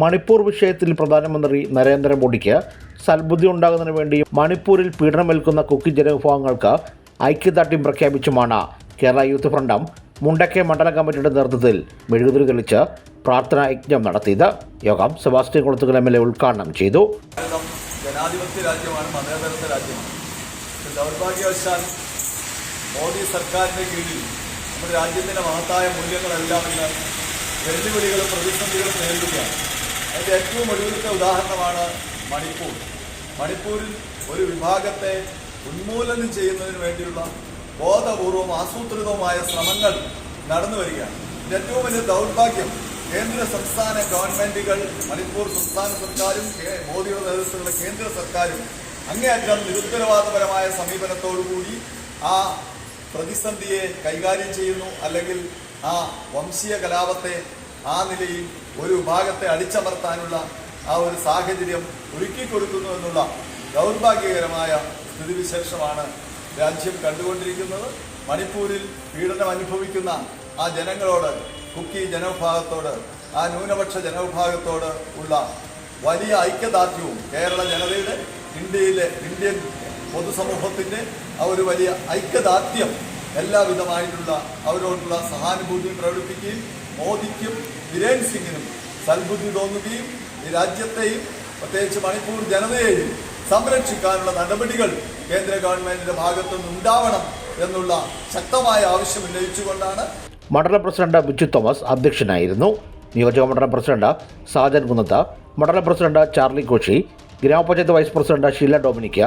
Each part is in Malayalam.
മണിപ്പൂർ വിഷയത്തിൽ പ്രധാനമന്ത്രി നരേന്ദ്രമോദിക്ക് സൽബുദ്ധി ഉണ്ടാകുന്നതിന് വേണ്ടി മണിപ്പൂരിൽ പീഡനമേൽക്കുന്ന കുക്കി ജനവിഭാഗങ്ങൾക്ക് ഐക്യദാർഢ്യം പ്രഖ്യാപിച്ചുമാണ് കേരള യൂത്ത് ഫ്രണ്ടം മുണ്ടക്കെ മണ്ഡല കമ്മിറ്റിയുടെ നേതൃത്വത്തിൽ മെഴുകുതിരി തെളിച്ച് പ്രാർത്ഥനാ യജ്ഞം നടത്തിയത്. യോഗം Sebastian Kulathunkal M L A ഉദ്ഘാടനം ചെയ്തു. രാജ്യമാണ് രാജ്യമാണ്. ദൗർഭാഗ്യവശാൽ മോദി സർക്കാരിന്റെ കീഴിൽ നമ്മുടെ രാജ്യത്തിന്റെ മഹത്തായ മൂല്യങ്ങളെല്ലാം ഇന്ന് വെല്ലുവിളികളും പ്രതിസന്ധികളും നേരിടുകയാണ്. അതിന്റെ ഏറ്റവും ഒടുവിലത്തെ ഉദാഹരണമാണ് മണിപ്പൂർ. മണിപ്പൂരിൽ ഒരു വിഭാഗത്തെ ഉന്മൂലനം ചെയ്യുന്നതിന് വേണ്ടിയുള്ള ബോധപൂർവം ആസൂത്രിതവുമായ ശ്രമങ്ങൾ നടന്നു വരികയാണ്. ഏറ്റവും വലിയ ദൗർഭാഗ്യം കേന്ദ്ര സംസ്ഥാന ഗവൺമെന്റുകൾ മണിപ്പൂർ സംസ്ഥാന സർക്കാരും മോദിയുടെ നേതൃത്വത്തിലുള്ള കേന്ദ്ര സർക്കാരും അങ്ങേയറ്റം നിരുത്തരവാദപരമായ സമീപനത്തോടുകൂടി ആ പ്രതിസന്ധിയെ കൈകാര്യം ചെയ്യുന്നു അല്ലെങ്കിൽ ആ വംശീയ കലാപത്തെ ആ നിലയിൽ ഒരു വിഭാഗത്തെ അടിച്ചമർത്താനുള്ള ആ ഒരു സാഹചര്യം ഒരുക്കി കൊടുക്കുന്നു എന്നുള്ള ദൗർഭാഗ്യകരമായ സ്ഥിതിവിശേഷമാണ് രാജ്യം കണ്ടുകൊണ്ടിരിക്കുന്നത്. മണിപ്പൂരിൽ പീഡനം അനുഭവിക്കുന്ന ആ ജനങ്ങളോട് കുക്കി ജനവിഭാഗത്തോട് ആ ന്യൂനപക്ഷ ജനവിഭാഗത്തോട് ഉള്ള വലിയ ഐക്യദാർഢ്യവും കേരള ജനതയുടെ ഇന്ത്യയിലെ ഇന്ത്യൻ പൊതുസമൂഹത്തിന്റെ ആ ഒരു വലിയ ഐക്യദാർഢ്യം എല്ലാവിധമായിട്ടുള്ള അവരോടുള്ള സഹാനുഭൂതിയും പ്രകടിപ്പിക്കുകയും മോദിക്കും ബിരേൻ സിംഗിനും സൽബുദ്ധി തോന്നുകയും ഈ രാജ്യത്തെയും പ്രത്യേകിച്ച് മണിപ്പൂർ ജനതയെയും സംരക്ഷിക്കാനുള്ള നടപടികൾ കേന്ദ്ര ഗവൺമെന്റിന്റെ ഭാഗത്തുനിന്ന് ഉണ്ടാവണം എന്നുള്ള ശക്തമായ ആവശ്യം ഉന്നയിച്ചുകൊണ്ടാണ്. മണ്ഡലം പ്രസിഡന്റ് ബിജു തോമസ് അധ്യക്ഷനായിരുന്നു. നിയോജക മണ്ഡലം പ്രസിഡന്റ് സാജൻ കുന്നത്ത് മണ്ഡലം പ്രസിഡന്റ് ചാർലി കോശി ഗ്രാമപഞ്ചായത്ത് വൈസ് പ്രസിഡന്റ് ഷീല ഡൊമിനിക്ക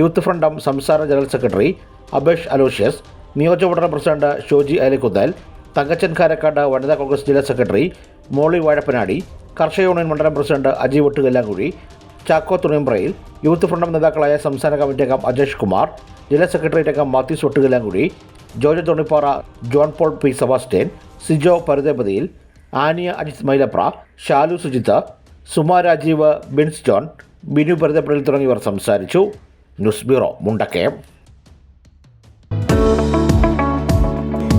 യൂത്ത് ഫ്രണ്ടം സംസ്ഥാന ജനറൽ സെക്രട്ടറി അബേഷ് അലോഷ്യസ് നിയോജക മണ്ഡലം പ്രസിഡന്റ് ഷോജി അലിക്കുന്നൽ തങ്കച്ചൻ കാരക്കാട് വനിതാ കോൺഗ്രസ് ജില്ലാ സെക്രട്ടറി മോളി വാഴപ്പനാടി കർഷക യൂണിയൻ മണ്ഡലം president Aji Vettukallamkuzhi Chacko Thuniyambrayil youth front M നേതാക്കളായ സംസ്ഥാന കമ്മിറ്റി അംഗം അജേഷ് കുമാർ ജില്ലാ സെക്രട്ടേറിയറ്റ് അംഗം Mathews വട്ടുകല്ലാങ്കുഴി George Thonippara John Paul P Sebastian Sijo പരുതേപതിയിൽ Aniya Ajith Mylapra Shalu Sujith Suma Rajeev Bins John Binu പരുതേപ്പടിയിൽ തുടങ്ങിയവർ സംസാരിച്ചു. News bureau Mundakayam.